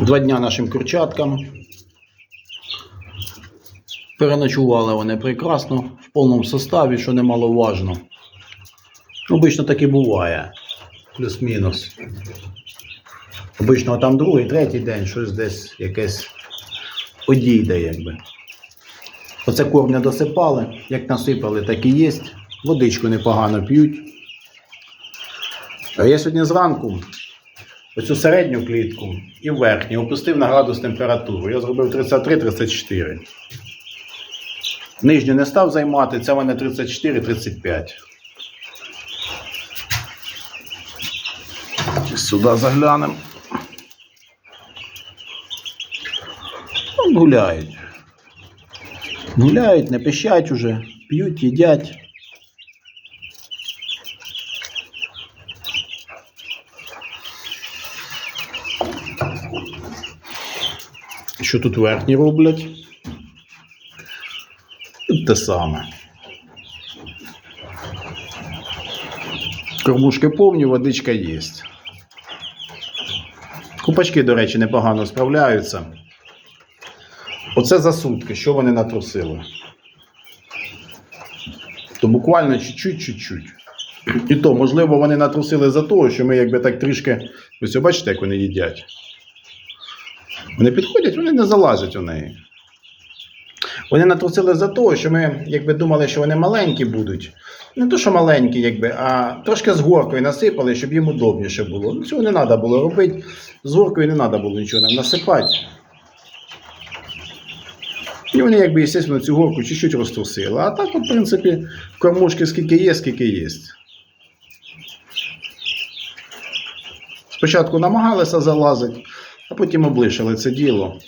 Два дня нашим курчаткам. Переночували вони прекрасно, в повному составі, що немаловажно. Обично так і буває. Плюс-мінус. Обично там другий, третій день щось десь якесь одійде, якби. Оце корм досипали. Як насипали, так і є. Водичку непогано п'ють. А я сьогодні зранку оцю середню клітку і верхню опустив на градус температуру. Я зробив 33-34. Нижню не став займати, це в мене 34-35. Сюди заглянемо. Гуляють. Гуляють, не пищать уже, п'ють, їдять. Що тут верхні роблять? Тут те саме. Кормушки повні, водичка є. Купачки, до речі, непогано справляються. Оце за сутки, що вони натрусили. То буквально чуть-чуть. І то, можливо, вони натрусили за того, що ми якби так трішки. Ось бачите, як вони їдять. Вони підходять, вони не залазять у неї. Вони натрусили за того, що ми якби думали, що вони маленькі будуть. Не то, що маленькі, якби, а трошки з горкою насипали, щоб їм удобніше було. Ну, цього не треба було робити. З горкою не треба було нічого нам насипати. І вони, якби, звісно, цю горку чуть-чуть розтрусили. А так, в принципі, кормушки скільки є, скільки є. Спочатку намагалися залазити, а потім облишили це діло.